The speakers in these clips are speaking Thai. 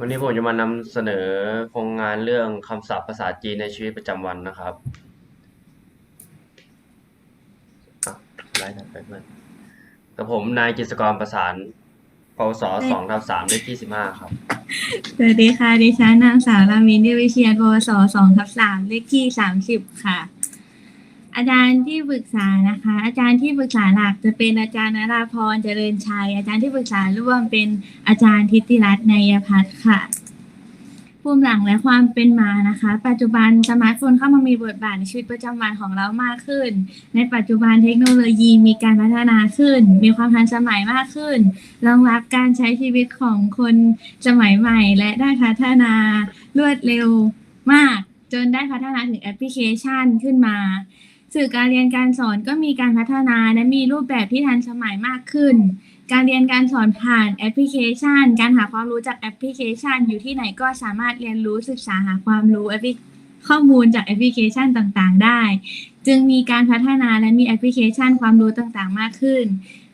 วันนี้ผมจะมานำเสนอโครงงานเรื่องคำศัพท์ภาษาจีนในชีวิตประจำวันนะครับไลฟ์ถัดไปเพื่อนกับผมนายกิจกรประสานปวสสองทับสามเลขที่สิบห้าครับ สวัสดีค่ะ ดิฉันนางสาวรามินเดวิเชียนปวสสองทับสามเลขที่สามสิบค่ะ อาจารย์ที่ปรึกษานะคะ อาจารย์ที่ปรึกษาหลักจะเป็นอาจารย์นราพรเจริญชัย อาจารย์ที่ปรึกษาร่วมเป็นอาจารย์ทิติรัตน์นยพัฒน์ค่ะภูมิหลังและความเป็นมานะคะ ปัจจุบันสมาร์ทโฟนเข้ามามีบทบาทในชีวิตประจำวันของเรามากขึ้น ในปัจจุบันเทคโนโลยีมีการพัฒนาขึ้น มีความทันสมัยมากขึ้น รองรับการใช้ชีวิตของคนสมัยใหม่ และได้พัฒนารวดเร็วมาก จนได้พัฒนาถึงแอปพลิเคชันขึ้นมา สื่อการเรียนการสอนก็มีการพัฒนาและมีรูปแบบที่ทันสมัยมากขึ้น การเรียนการสอนผ่านแอปพลิเคชัน การหาความรู้จากแอปพลิเคชัน อยู่ที่ไหนก็สามารถเรียนรู้ศึกษาหาความรู้แอปพลิข้อมูลจากแอปพลิเคชันต่างๆ ได้ จึงมีการพัฒนาและมีแอปพลิเคชันความรู้ต่างๆ มากขึ้น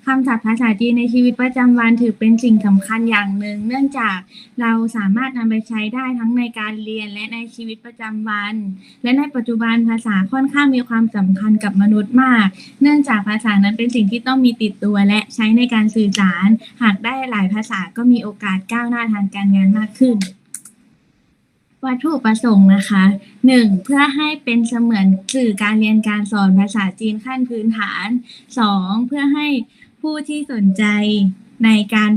คำศัพท์ภาษาจีนในชีวิตประจำวันถือเป็นสิ่งสำคัญอย่างหนึ่ง เนื่องจากเราสามารถนำไปใช้ได้ทั้งในการเรียนและในชีวิตประจำวัน และในปัจจุบันภาษาค่อนข้างมีความสำคัญกับมนุษย์มาก เนื่องจากภาษานั้นเป็นสิ่งที่ต้องมีติดตัวและใช้ในการสื่อสาร หากได้หลายภาษาก็มีโอกาสก้าวหน้าทางการงานมากขึ้นวัตถุประสงค์นะคะ 1. เพื่อให้เป็นเสมือนสื่อการเรียนการสอนภาษาจีนขั้นพื้นฐาน 2. เพื่อให้ ผู้ที่สนใจในการ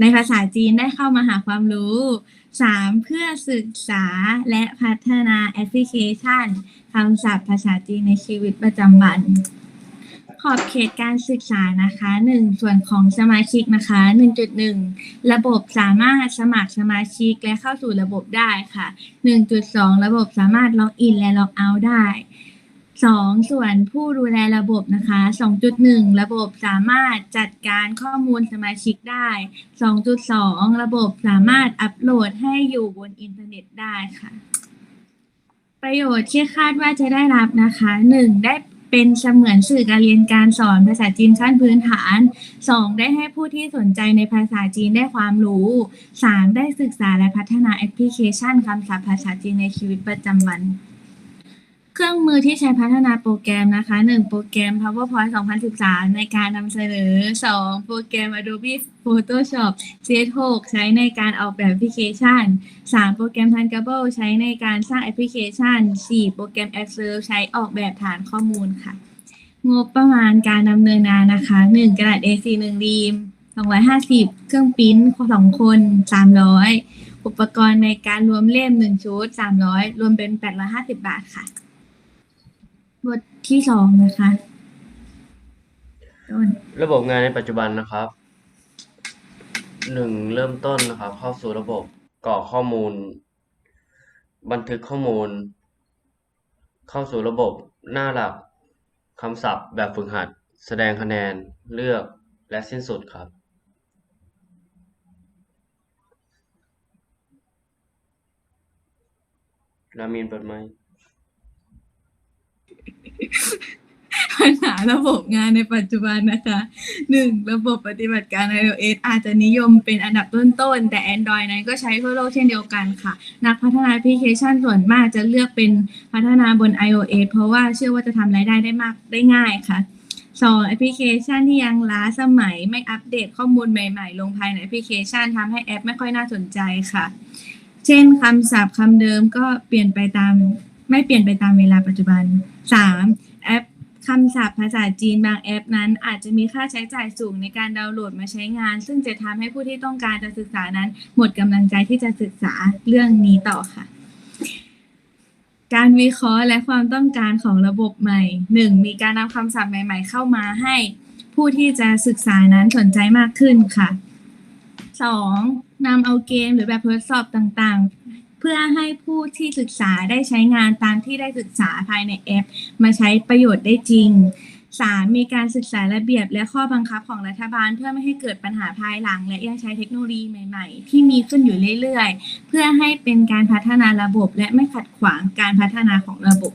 ในภาษาจีนได้เข้ามาหาความรู้ 3. เพื่อศึกษาและพัฒนาแอปพลิเคชันคำศัพท์ภาษาจีนในชีวิตประจำวัน ขอบเขตการศึกษานะคะ 1. ส่วนของสมาชิกนะคะ 1.1 ระบบสามารถสมัครสมาชิกและเข้าสู่ระบบได้ค่ะ 1.2 ระบบสามารถล็อกอินและล็อกเอาท์ได้ 2. ส่วนผู้ดูแลระบบนะคะ2.1ระบบสามารถจัดการข้อมูลสมาชิกได้2.2ระบบสามารถอัปโหลดให้อยู่บนอินเทอร์เน็ตได้ค่ะ ประโยชน์ที่คาดว่าจะได้รับนะคะ 1. ได้เป็นเสมือนสื่อการเรียนการสอนภาษาจีนขั้นพื้นฐาน 2. ได้ให้ผู้ที่สนใจในภาษาจีนได้ความรู้ 3. ได้ศึกษาและพัฒนาแอปพลิเคชันคำศัพท์ภาษาจีนในชีวิตประจำวัน เครื่องมือที่ใช้พัฒนาโปรแกรมนะคะ 1. โปรแกรม PowerPoint 2013 ในการนำเสนอ 2. โปรแกรม Adobe Photoshop CS6 ใช้ในการออกแบบแอปพลิเคชัน 3. โปรแกรม Tankable ใช้ในการสร้างแอปพลิเคชัน 4. โปรแกรม Excel ใช้ออกแบบฐานข้อมูลค่ะ งบประมาณการดำเนินงานนะคะ 1. กระดาษ A4 1รีม250 เครื่องปริ้น2คน 300 อุปกรณ์ในการรวมเล่ม 1 ชุด 300 รวมเป็น 850 บาทค่ะ บทที่สองนะคะต้นระบบงานในปัจจุบันนะครับหนึ่งเริ่มต้นนะครับ เข้าสู่ระบบกรอกข้อมูล บันทึกข้อมูล เข้าสู่ระบบหน้าหลักคำศัพท์แบบฝึกหัด แสดงคะแนนเลือกและสิ้นสุดครับ รามีนเปิดไม ปัญหาระบบงานในปัจจุบันนะคะหนึ่งระบบปฏิบัติการ iOS อาจจะนิยมเป็นอันดับต้นๆ แต่ Android นั้นก็ใช้ทั่วโลกเช่นเดียวกันค่ะ นักพัฒนาแอปพลิเคชันส่วนมากจะเลือกเป็นพัฒนาบน iOS เพราะว่าเชื่อว่าจะทำรายได้ได้มากได้ง่ายค่ะสองแอปพลิเคชันที่ยังล้าสมัยไม่อัปเดตข้อมูลใหม่ๆ ลงภายในแอปพลิเคชันทำให้แอปไม่ค่อยน่าสนใจค่ะ เช่นคำศัพท์คำเดิมก็เปลี่ยนไปตาม ไม่เปลี่ยนไปตามเวลาปัจจุบัน 3. แอปคำศัพท์ภาษาจีนบางแอปนั้น อาจจะมีค่าใช้จ่ายสูงในการดาวน์โหลดมาใช้งาน ซึ่งจะทำให้ผู้ที่ต้องการจะศึกษานั้น หมดกำลังใจที่จะศึกษาเรื่องนี้ต่อค่ะการวิเคราะห์และความต้องการของระบบใหม่ 1. มีการนำคำศัพท์ใหม่ ๆ เข้ามาให้ ผู้ที่จะศึกษานั้นสนใจมากขึ้นค่ะ 2. นำเอาเกมหรือแบบทดสอบต่างๆ พื่อให้ผู้ที่ศึกษาได้ใช้งานตามที่ได้ศึกษาภายในแอป มาใช้ประโยชน์ได้จริง 3. มีการศึกษาระเบียบและข้อบังคับของรัฐบาล เพื่อไม่ให้เกิดปัญหาภายหลัง และยังใช้เทคโนโลยีใหม่ ๆ ที่มีขึ้นอยู่เรื่อยๆ เพื่อให้เป็นการพัฒนาระบบ และไม่ขัดขวางการพัฒนาของระบบ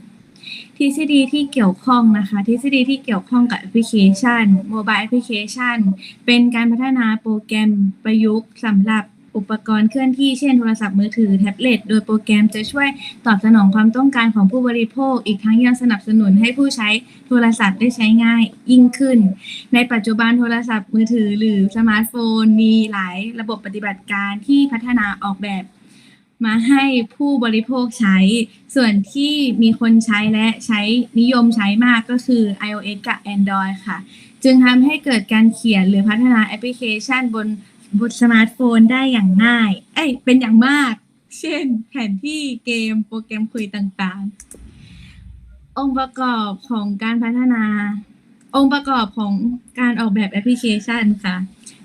ทฤษฎีที่เกี่ยวข้องนะคะ ทฤษฎีที่เกี่ยวข้องกับแอปพลิเคชันโมบายแอปพลิเคชันเป็นการพัฒนาโปรแกรมประยุกต์สำหรับ อุปกรณ์เคลื่อนที่เช่นโทรศัพท์มือถือแท็บเล็ตโดยโปรแกรมจะช่วยตอบสนองความต้องการของผู้บริโภค อีกทั้งยังสนับสนุนให้ผู้ใช้โทรศัพท์ได้ใช้ง่ายยิ่งขึ้น ในปัจจุบันโทรศัพท์มือถือหรือสมาร์ทโฟน มีหลายระบบปฏิบัติการที่พัฒนาออกแบบมาให้ผู้บริโภคใช้ ส่วนที่มีคนใช้และใช้นิยมใช้มากก็คือ iOS กับ Android ค่ะ จึงทำให้เกิดการเขียนหรือพัฒนาแอปพลิเคชันบน บนสมาร์ทโฟนได้อย่างง่าย เอ้ย เป็นอย่างมาก เช่น แผนที่เกมโปรแกรมคุยต่างๆ องค์ประกอบของการพัฒนา องค์ประกอบของการออกแบบแอปพลิเคชันค่ะ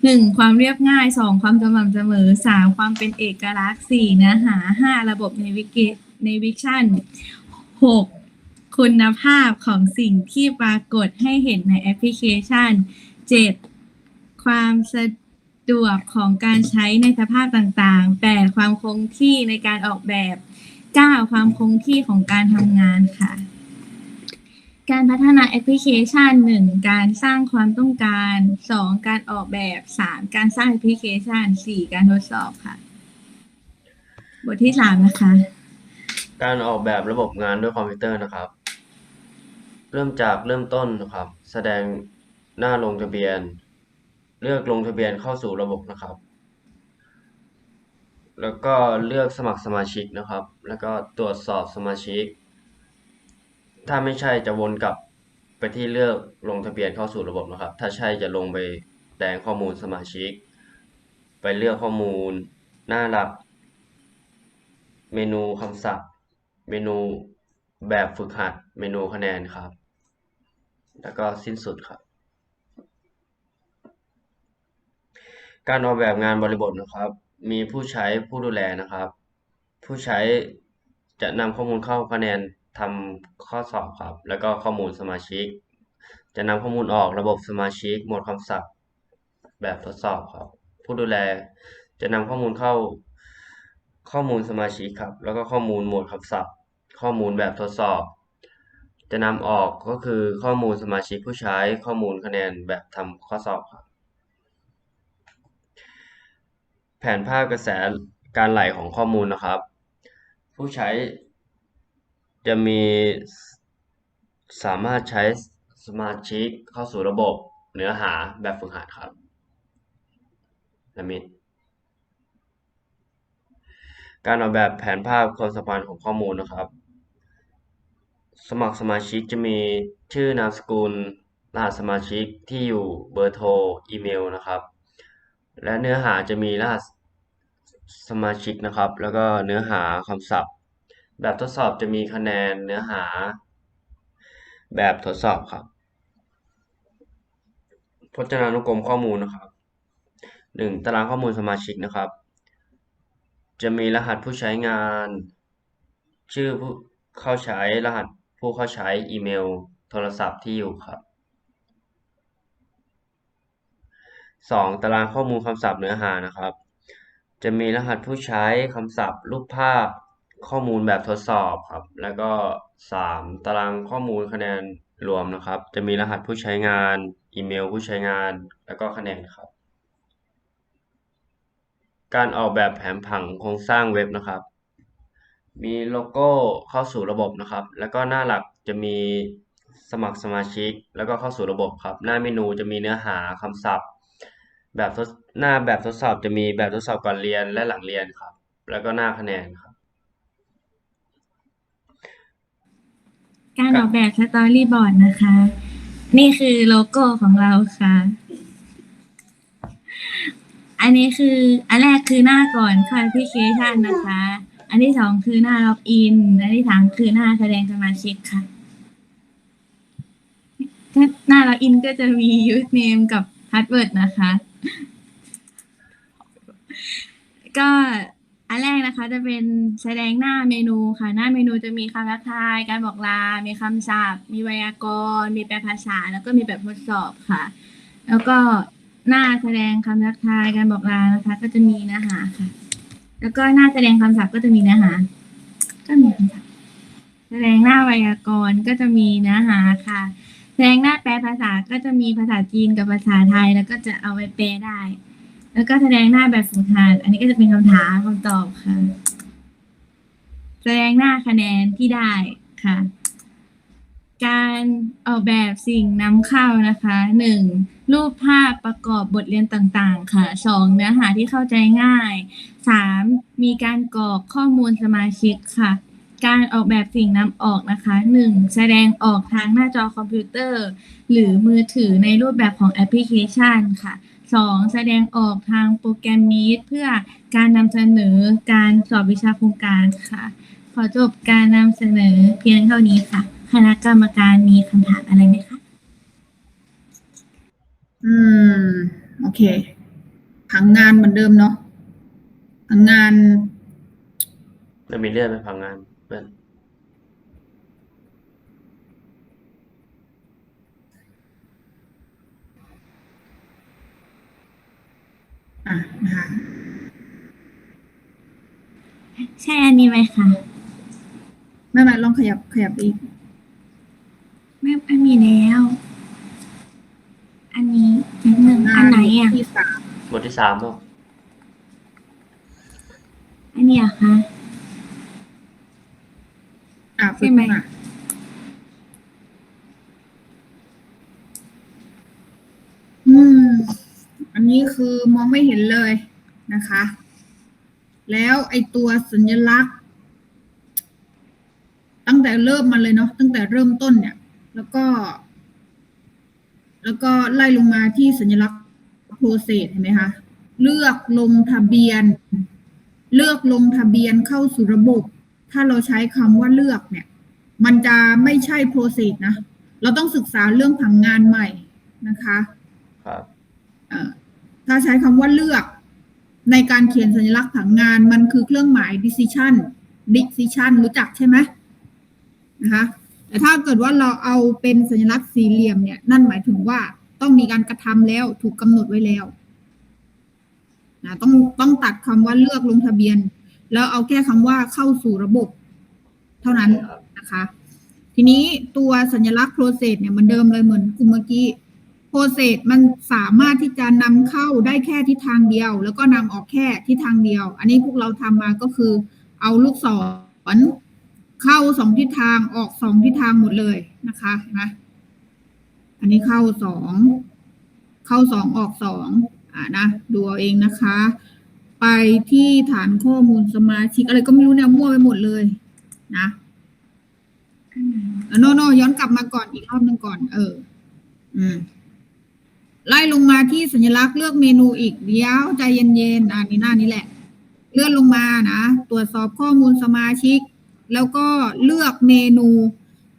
หนึ่งความเรียบง่ายสองความสม่ำเสมอสามความเป็นเอกลักษณ์สี่เนื้อหาห้าระบบในวิกิในวิชั่นหกคุณภาพของสิ่งที่ปรากฏให้เห็นในแอปพลิเคชันเจ็ดความสะ ดวกของการใช้ในสภาพต่างๆแปดความคงที่ในการออกแบบเก้าความคงที่ของการทำงานค่ะ การพัฒนาแอปพลิเคชันหนึ่งการสร้างความต้องการสองการออกแบบสามการสร้างแอปพลิเคชันสี่การทดสอบค่ะ บทที่สามนะคะ การออกแบบระบบงานด้วยคอมพิวเตอร์นะครับ เริ่มจากเริ่มต้นนะครับ แสดงหน้าลงทะเบียน เลือกลงทะเบียนเข้าสู่ระบบนะครับ แล้วก็เลือกสมัครสมาชิกนะครับ แล้วก็ตรวจสอบสมาชิก ถ้าไม่ใช่จะวนกลับไปที่เลือกลงทะเบียนเข้าสู่ระบบนะครับ ถ้าใช่จะลงไปแดงข้อมูลสมาชิก ไปเลือกข้อมูล หน้าหลัก เมนูคำศัพท์ เมนูแบบฝึกหัด เมนูคะแนนครับ แล้วก็สิ้นสุดครับ การออกแบบงานบริบทนะครับ มีผู้ใช้ผู้ดูแลนะครับ ผู้ใช้จะนำข้อมูลเข้าคะแนนทำข้อสอบครับ แล้วก็ข้อมูลสมาชิก จะนำข้อมูลออกระบบสมาชิก หมวดคำศัพท์ แบบทดสอบครับ ผู้ดูแลจะนำข้อมูลเข้าข้อมูลสมาชิกครับ แล้วก็ข้อมูลหมวดคำศัพท์ ข้อมูลแบบทดสอบ จะนำออกก็คือข้อมูลสมาชิกผู้ใช้ข้อมูลคะแนนแบบทำข้อสอบครับ แผนภาพกระแสการไหลของข้อมูลนะครับ ผู้ใช้จะมีสามารถใช้สมาชิกเข้าสู่ระบบเนื้อหาแบบฝึกหัดครับละมิดการออกแบบแผนภาพความสัมพันธ์ของข้อมูลนะครับ สมัครสมาชิกจะมีชื่อนามสกุลรหัสสมาชิกที่อยู่เบอร์โทรอีเมลนะครับ และเนื้อหาจะมีรหัสสมาชิกนะครับ แล้วก็เนื้อหาคำศัพท์ แบบทดสอบจะมีคะแนนเนื้อหา แบบทดสอบครับ พจนานุกรมข้อมูลนะครับหนึ่งตารางข้อมูลสมาชิกนะครับ จะมีรหัสผู้ใช้งาน ชื่อผู้เข้าใช้รหัสผู้เข้าใช้อีเมล โทรศัพท์ที่อยู่ครับ 2. ตารางข้อมูลคำศัพท์เนื้อหานะครับ จะมีรหัสผู้ใช้คำศัพท์ รูปภาพข้อมูลแบบทดสอบครับ แล้วก็ 3. ตารางข้อมูลคะแนนรวมนะครับ จะมีรหัสผู้ใช้งาน อีเมลผู้ใช้งาน แล้วก็คะแนนครับ การออกแบบแผนผังโครงสร้างเว็บนะครับ มีโลโก้เข้าสู่ระบบนะครับ แล้วก็หน้าหลักจะมีสมัครสมาชิก แล้วก็เข้าสู่ระบบครับ หน้าเมนูจะมีเนื้อหาคำศัพท์ แบบทดหน้าแบบทดสอบจะมีแบบทดสอบก่อนเรียนและหลังเรียนครับ แล้วก็หน้าคะแนนครับ การออกแบบสตอรี่บอร์ดนะคะ นี่คือโลโก้ของเราค่ะ อันนี้คืออันแรกคือหน้าก่อนค่ะแอปพลิเคชันนะคะ อันที่สองคือหน้าล็อกอิน อันที่สามคือหน้าแสดงสมาชิกค่ะหน้าล็อกอินก็จะมี username กับ password นะคะ ก็อันแรกนะคะ จะเป็นแสดงหน้าเมนูค่ะ หน้าเมนูจะมีคำทักทาย การบอกลา มีคำศัพท์ มีไวยากรณ์ มีแปลภาษา แล้วก็มีแบบทดสอบค่ะ แล้วก็หน้าแสดงคำทักทาย การบอกลานะคะ ก็จะมีเนื้อหาค่ะ แล้วก็หน้าแสดงคำศัพท์ก็จะมีเนื้อหา ก็มีคำศัพท์แสดงหน้าไวยากรณ์ก็จะมีเนื้อหาค่ะ แสดงหน้าแปลภาษาก็จะมีภาษาจีนกับภาษาไทย แล้วก็จะเอาไปแปลได้ แล้วก็แสดงหน้าแบบฝึกหัดอันนี้ก็จะเป็นคำถามคำตอบค่ะ แสดงหน้าคะแนนที่ได้ค่ะ การออกแบบสิ่งนำเข้านะคะหนึ่งรูปภาพประกอบบทเรียนต่างๆ ค่ะสองเนื้อหาที่เข้าใจง่ายสามมีการกรอกข้อมูลสมาชิกค่ะ การออกแบบสิ่งนำออกนะคะหนึ่งแสดงออกทางหน้าจอคอมพิวเตอร์ หรือมือถือในรูปแบบของแอปพลิเคชันค่ะสองแสดงออกทางโปรแกรม Meet เพื่อการนำเสนอการสอบวิชาโครงการค่ะ ขอจบการนำเสนอเพียงเท่านี้ค่ะ คณะกรรมการมีคำถามอะไรไหมคะ อืม โอเคผังงานเหมือนเดิมเนาะผังงาน จะมีเลื่อนไปพังงาน เพื่อนอะนะคะใช่อันนี้ไหมคะ ไม่ไม่ลองขยับขยับอีก ไม่ไม่มีแล้ว อันนี้นิดหนึ่งอันไหนอะ ที่สามบทที่สามอะอันนี้อะคะอะใช่ ไหมอืม อันนี้คือมองไม่เห็นเลยนะคะ แล้วไอตัวสัญลักษณ์ ตั้งแต่เริ่มมาเลยเนาะตั้งแต่เริ่มต้นเนี่ย แล้วก็ แล้วก็ไล่ลงมาที่สัญลักษณ์ process เห็นไหมคะเลือกลงทะเบียน เลือกลงทะเบียนเข้าสู่ระบบ ถ้าเราใช้คำว่าเลือกเนี่ย มันจะไม่ใช่ process นะ เราต้องศึกษาเรื่องผังงานใหม่นะคะครับเอ่อถ้าใช้คำว่าเลือกในการเขียนสัญลักษณ์ผังงานมันคือเครื่องหมาย decision decision รู้จักใช่ไหมนะคะแต่ถ้าเกิดว่าเราเอาเป็นสัญลักษณ์สี่เหลี่ยมเนี่ย นั่นหมายถึงว่าต้องมีการกระทำแล้วถูกกำหนดไว้แล้วนะต้องต้องตัดคำว่าเลือกลงทะเบียน แล้วเอาแค่คำว่าเข้าสู่ระบบ เท่านั้นครับ นะคะ ทีนี้ตัวสัญลักษณ์ process เนี่ยเหมือนเดิมเลยเหมือนกลุ่มเมื่อกี้ process มันสามารถที่จะนำเข้าได้แค่ทิศทางเดียว แล้วก็นำออกแค่ทิศทางเดียว อันนี้พวกเราทำมาก็คือ เอาลูกศรเข้าสองทิศทางออกสองทิศทางหมดเลยนะคะนไหมอันนี้เข้าสองเข้าสองออกสองอ่านะดูเอาเองนะคะ ไปที่ฐานข้อมูลสมาชิกอะไรก็ไม่รู้เนี่ยมั่วไปหมดเลยนะ โนโนย้อนกลับมาก่อนอีกรอบหนึ่งก่อน เออ อืมไล่ลงมาที่สัญลักษณ์เลือกเมนูอีกเดี๋ยวใจเย็นๆอ่านี่หน้านี้แหละ เลื่อนลงมานะตรวจสอบข้อมูลสมาชิก แล้วก็เลือกเมนู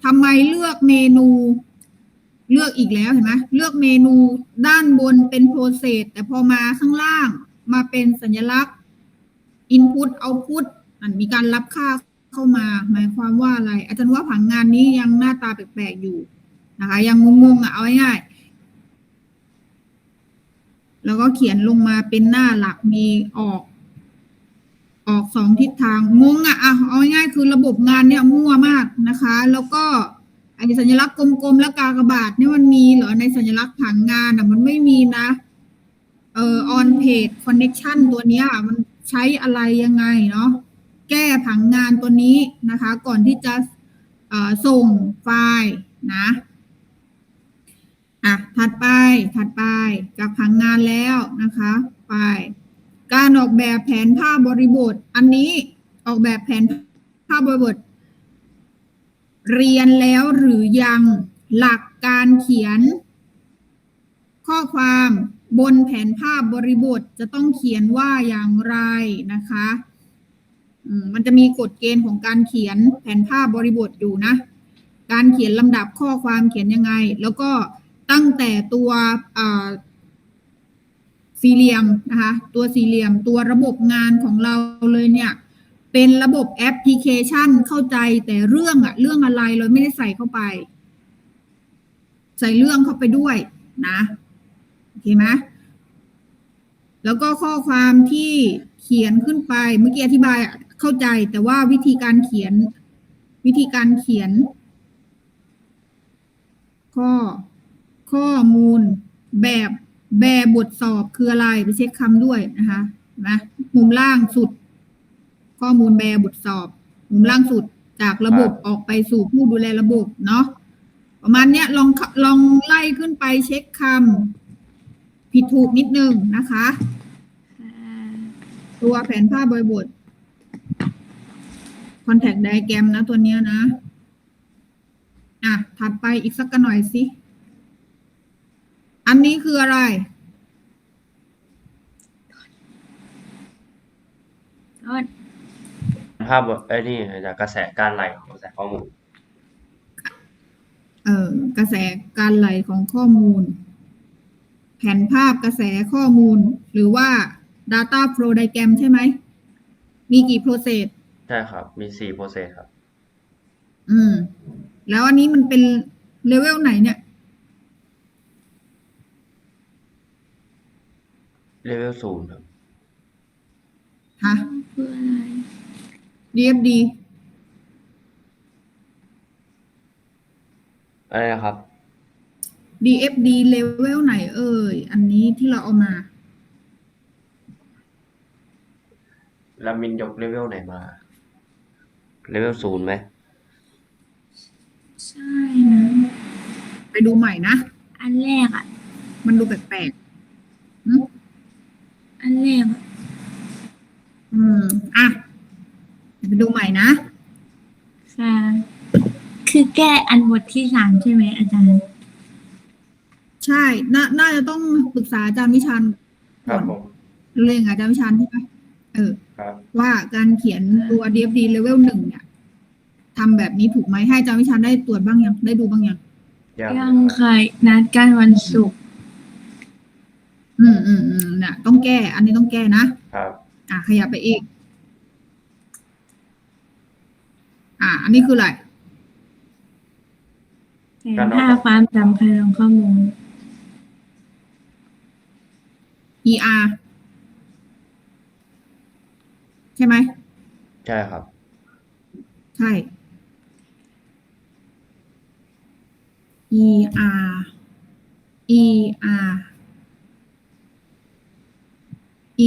ทำไมเลือกเมนู เลือกอีกแล้วเห็นไหมเลือกเมนูด้านบนเป็นโปรเซสแต่พอมาข้างล่างมาเป็นสัญลักษณ์ input output มันมีการรับค่า เข้ามา หมายความว่าอะไร อาจารย์ว่าผังงานนี้ยังหน้าตาแปลกๆอยู่นะคะ ยังงงๆอะเอาง่ายๆแล้วก็เขียนลงมาเป็นหน้าหลักมีออก ออกสองทิศทางงงอะอะเอาง่ายๆคือระบบงานเนี่ยมั่วมากนะคะ แล้วก็ไอ้สัญลักษณ์กลมๆและกากบาทเนี่ยมันมีเหรอในสัญลักษณ์ผังงานอะมันไม่มีนะเอ่อ on page connection ตัวเนี้ยมันใช้อะไรยังไงเนาะ แก้ผังงานตัวนี้นะคะ ก่อนที่จะส่งไฟล์นะอะถัดไปถัดไปจากผังงานแล้วนะคะ ไป การออกแบบแผนภาพบริบท อันนี้ออกแบบแผนภาพบริบท เรียนแล้วหรือยังหลักการเขียน ข้อความบนแผนภาพบริบทจะต้องเขียนว่าอย่างไรนะคะ มันจะมีกฎเกณฑ์ของการเขียนแผนภาพบริบทอยู่นะ การเขียนลำดับข้อความเขียนยังไง แล้วก็ตั้งแต่ตัวสี่เหลี่ยมนะคะ ตัวสี่เหลี่ยมตัวระบบงานของเราเลยเนี่ย เป็นระบบแอปพลิเคชันเข้าใจแต่เรื่องอะเรื่องอะไรเราไม่ได้ใส่เข้าไป ใส่เรื่องเข้าไปด้วยนะโอเคไหมแล้วก็ข้อความที่เขียนขึ้นไปเมื่อกี้อธิบายอะ เข้าใจแต่ว่าวิธีการเขียน วิธีการเขียน ข้อ ข้อมูล แบบแบบทสอบคืออะไรไปเช็คคำด้วยนะคะนะมุมล่างสุด ข้อมูลแบบทสอบ มุมล่างสุดจากระบบออกไปสู่ผู้ดูแลระบบเนาะประมาณเนี้ยลองลองไล่ขึ้นไปเช็คคำผิดถูกนิดนึงนะคะค่ะตัวแผนภาพบริบท contact diagram นะตัวเนี้ยนะ อะ ถัดไปอีกสักกันหน่อยสิ อันนี้คืออะไร ต้นภาพไอ้นี่จากกระแสการไหลของกระแสข้อมูล เอ่อกระแสการไหลของข้อมูล แผนภาพกระแสข้อมูล หรือว่า data flow diagram ใช่ไหม มีกี่ process ใช่ครับ มีสี่โปรเซสครับ อืม แล้วอันนี้มันเป็นเลเวลไหนเนี่ยเลเวลศูนย์ครับ ฮะ คืออะไร DFD อะไรนะครับ DFD เลเวลไหนเอ่ย อันนี้ที่เราเอามา แล้วมินยกเลเวลไหนมา เลเวลศูนย์ไหมใช่นะ ไปดูใหม่นะ อันแรกอะ มันดูแปลกๆหึอันแรกอะอืม อะไปดูใหม่นะ ค่ะคือแก้อันบทที่สามใช่ไหมอาจารย์ ใช่ น่า น่าจะต้องปรึกษาอาจารย์วิชันครัก่บอนผมเรียนกับอาจารย์วิชันใช่ไหมเออ ครับ ว่าการเขียนตัว DFD เลเวลหนึ่งเนี่ย ทำแบบนี้ถูกไหมให้อาจารย์วิชันได้ตรวจบ้างยังได้ดูบ้างยัง ยังยังครับเคยนัดกันวันศุกร์อืมอืมอืมเนี่ยต้องแก้ อันนี้ต้องแก้นะ ครับ อะขยับไปอีก อะอันนี้คืออะไร แผนภาพความสำคัญของข้อมูล ER ใช่ไหม ใช่ครับ ใช่ ER ER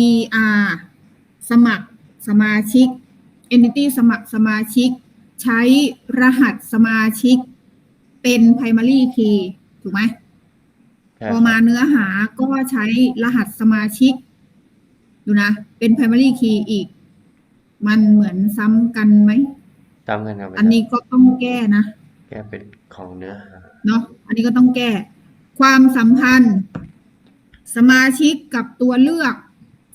ER สมัครสมาชิก Entity สมัครสมาชิก ใช้รหัสสมาชิก เป็น primary key ถูกไหมใช่พคอรับมาเนื้อหาก็ใช้รหัสสมาชิก ดูนะ เป็น primary key อีก มันเหมือนซ้ำกันไหมจำกันครับ อันนี้ก็ต้องแก้นะ แกเป็นของเนื้อหาเนาะอันนี้ก็ต้องแก้ ความสัมพันธ์ สมาชิกกับตัวเลือก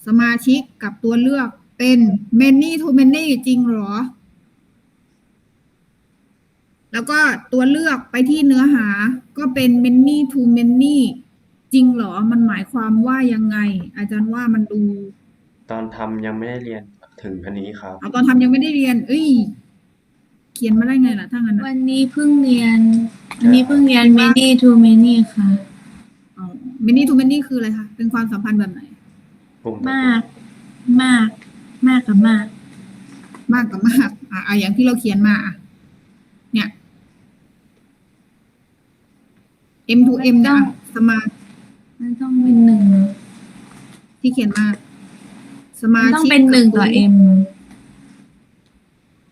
สมาชิกกับตัวเลือกเป็น many to many จริงเหรอ แล้วก็ตัวเลือกไปที่เนื้อหาก็เป็น many to many จริงเหรอ มันหมายความว่ายังไง อาจารย์ว่ามันดู ตอนทำยังไม่ได้เรียนถึงอันนี้ครับ เอาตอนทำยังไม่ได้เรียน เอ้ย เขียนมาได้ไงล่ะถ้างั้นวันะนนี้เพิ่งเรียน วันนี้เพิ่งเรียน many to many ค่ะอ๋อ many to many คืออะไรคะเป็นความสัมพันธ์แบบไหน กลุ่มต่อมาก มาก มากกับมาก มากกับมากอะอะอย่างที่เราเขียนมาอะเนี่ย M to M เนี่ยอะสมามันต้องเป็นหนึ่งที่เขียนมา สมามันต้องชิกเป็นหนึ่งต่อ m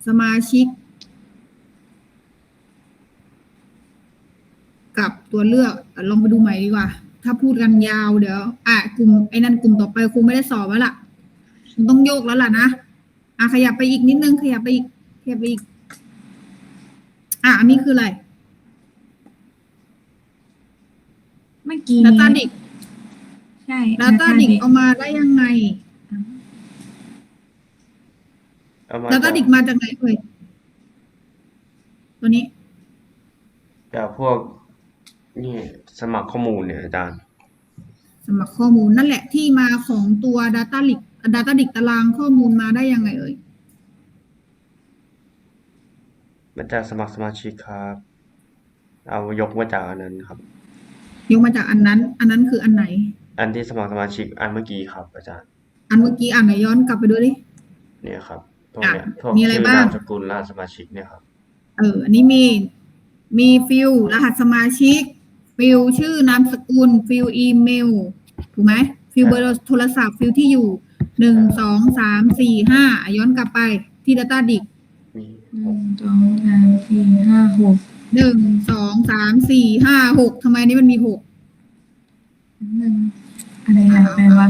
สมาชิก กับ ตัวเลือกอะลองไปดูใหม่ดีกว่า ถ้าพูดกันยาวเดี๋ยว อะกลุ่มไอ้นั่นกลุ่มต่อไปคงไม่ได้สอบแล้วล่ะมันต้องโยกแล้วล่ะนะอะขยับไปอีกนิดนึงขยับไปอีกขยับไปอีก อะอันนี้คืออะไรเมื่อกี้ดานี้ต้าดิกใช่ดาต้าดิกเอามาได้ยังไงเอามาดาต้าจากดิกมาจากไหนเอ่ยตัวนี้จากพวก นี่สมัครข้อมูลเนี่ยอาจารย์ สมัครข้อมูลนั่นแหละที่มาของตัว Data l i k Data l i k ตารางข้อมูลมาได้ยังไงเอ่ยมันจากสมัครสมาชิกครับ เอายกมาจากอันนั้นครับ ยกมาจากอันนั้น อันนั้นคืออันไหน อันที่สมัครสมาชิกอันเมื่อกี้ครับ อาจารย์ อันเมื่อกี้อ่านไหนย้อนกลับไปดูดิ เนี่ยครับพวกอะเนี่ยพวกมีอะไรชื่อบ้างนามสกุลรหัสสมาชิกเนี่ยครับ เออ อันนี้มี มีฟิลรหัสสมาชิก ฟิลชื่อนามสกุล ฟิลอีเมล ถูกไหมฟิลเบอร์โทรศัพท์ฟิลที่อยู่หนึ่งสองสามสี่ห้าย้อนกลับไปที่ Data d i c มีหนึ่งสองสามสี่ห้าหกหนึ่งสองสามสี่ห้าหกทำไมอันนี้มันมีหกหนึ่งอะไรหายไปวะ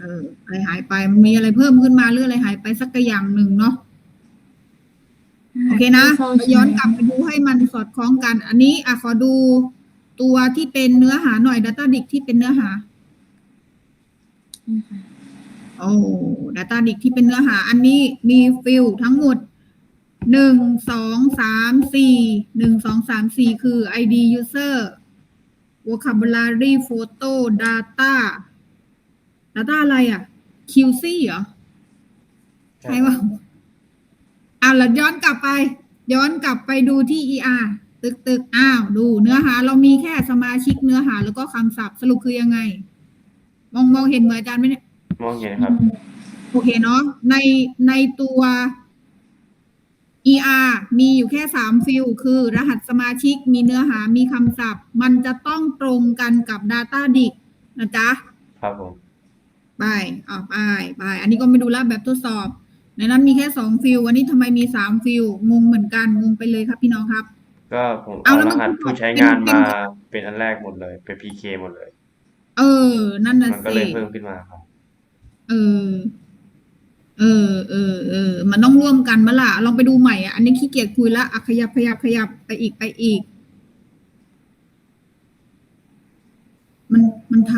เอออะไรหายไปมันมีอะไรเพิ่มขึ้นมาหรืออะไรหายไปสักอย่างหนึ่งเนาะโอเคนะเราย้อนกลับไปดูให้มันสอดคล้องกัน อันนี้อะขอดู ตัวที่เป็นเนื้อหาหน่อย Data d i c ที่เป็นเนื้อหานี่ค่ะโอ้ Data d i c ที่เป็นเนื้อหา อันนี้มีฟิลทั้งหมดหนึ่งสองสามสี่หนึ่งสองสามสี่คือ ID user vocabulary photo data data อะไรอะ QC เหรอใช่ป่ะอะแล้วย้อนกลับไป ย้อนกลับไปดูที่ ER ตึกตึกอ้าวดูเนื้อหา เรามีแค่สมาชิกเนื้อหา แล้วก็คำศัพท์สรุปคือยังไง มองมองเห็นเหมือนอาจารย์ไหมเนี่ยมองเห็นครับ โอเคเนาะในในตัว ER มีอยู่แค่สามฟิลคือรหัสสมาชิกมีเนื้อหามีคำศัพท์ มันจะต้องตรงกันกับ Data d i c นะจ๊ะ ครับผม ไปอ่าไปไป อันนี้ก็ไม่ดูแล้วแบบทดสอบ ในนั้นมีแค่สองฟิลวันนี้ทำไมมีสามฟิลงงเหมือนกัน งงไปเลยครับพี่น้องครับ ก็ผมเอาเอาแล้วรมันหัสคือผู้ใช้เป็นงานเป็น มาเป็นอันแรกหมดเลย เป็น PK หมดเลย เออ นั่นน่ะมันก็สิเลยเพิ่มขึ้นมาครับ เออ เออ เออ เออ มันต้องร่วมกันมาล่ะ ลองไปดูใหม่อะ อันนี้ขี้เกียจคุยละอะขยับขยับขยับไปอีกไปอีก มันมันท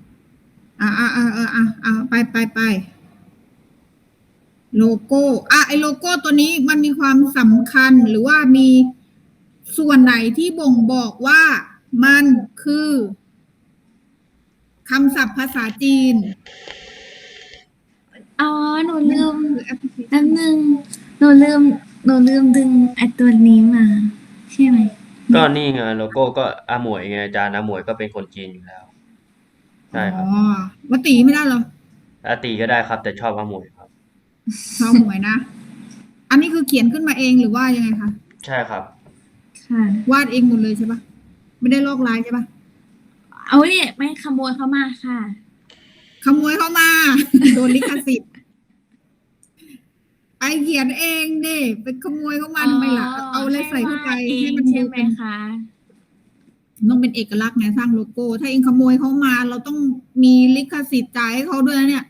ำอ่าอ่าอ่าอ่าอ่าอ่าไปไปไป โลโก้ อะไอโลโก้ตัวนี้มันมีความสำคัญหรือว่ามี ส่วนไหนที่บ่งบอกว่ามันคือคำศัพท์ภาษาจีน อ๋อ หนูลืมคือแอปพลิเคชันแป๊บนึง หนูลืม หนูลืมดึงไอตัวนี้มา ใช่ไหม ก็นี่ไงโลโก้ก็อาหมวยไงอาจารย์อาหมวยก็เป็นคนจีนอยู่แล้ว ใช่ครับอ๋อวัตตีไม่ได้เหรออาตีก็ได้ครับ แต่ชอบอาหมวยครับ ชอบหวยนะ อันนี้คือเขียนขึ้นมาเองหรือว่ายังไงคะ ใช่ครับค่ะ วาดเองหมดเลยใช่ปะไม่ได้ลอกลายใช่ปะเอาเนี่ยไม่ขโมยเข้ามาค่ะ ขโมยเข้ามา โดนลิขสิทธิ์ไปเขียนเองเด้ไปขโมยเข้ามาทำไมล่ะเอาอะไรใส่เข้าไปให้ให้วาดเองมันใช่ดูไหมเป็นคะต้องเป็นเอกลักษณ์ไงสร้างโลโก้ ถ้าเองขโมยเข้ามา เราต้องมีลิขสิทธิ์จ่ายให้เขาด้วยนะเนี่ย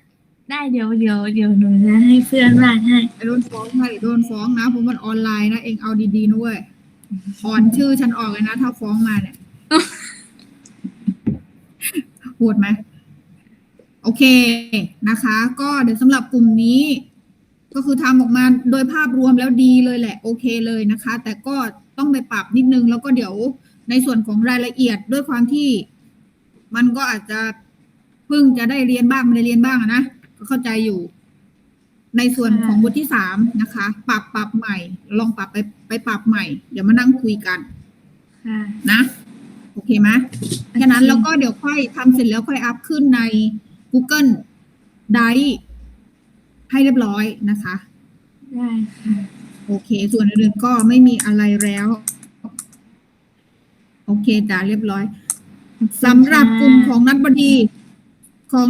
ได้เดี๋ยวเดี๋ยวเดี๋ยวหนูจะให้เพื่อนวาดให้ไอ้โดนฟ้องนะเดี๋ยวโดนฟ้องนะเพราะมันออนไลน์นะเองเอาดีๆนะเว้ย ถอนชื่อฉันออกเลยนะถ้าฟ้องมาเนี่ยโหดไหมโอเคนะคะ ก็เดี๋ยวสำหรับกลุ่มนี้ ก็คือทำออกมาโดยภาพรวมแล้วดีเลยแหละ โอเคเลยนะคะ แต่ก็ต้องไปปรับนิดนึง แล้วก็เดี๋ยวในส่วนของรายละเอียดด้วยความที่ มันก็อาจจะเพิ่งจะได้เรียนบ้างไม่ได้เรียนบ้างอะนะก็เข้าใจอยู่ ในส่วนของบทที่สามนะคะ ปรับปรับใหม่ ลองปรับไปไปปรับใหม่ เดี๋ยวมานั่งคุยกันค่ะนะโอเคไหมแค่นั้นแล้วก็เดี๋ยวค่อยทำเสร็จแล้วค่อยอัพขึ้นใน Google Drive ให้เรียบร้อยนะคะ ได้ค่ะ โอเค ส่วนอื่นๆก็ไม่มีอะไรแล้ว โอเคจ้าเรียบร้อยสำหรับกลุ่มของนัดบดีของ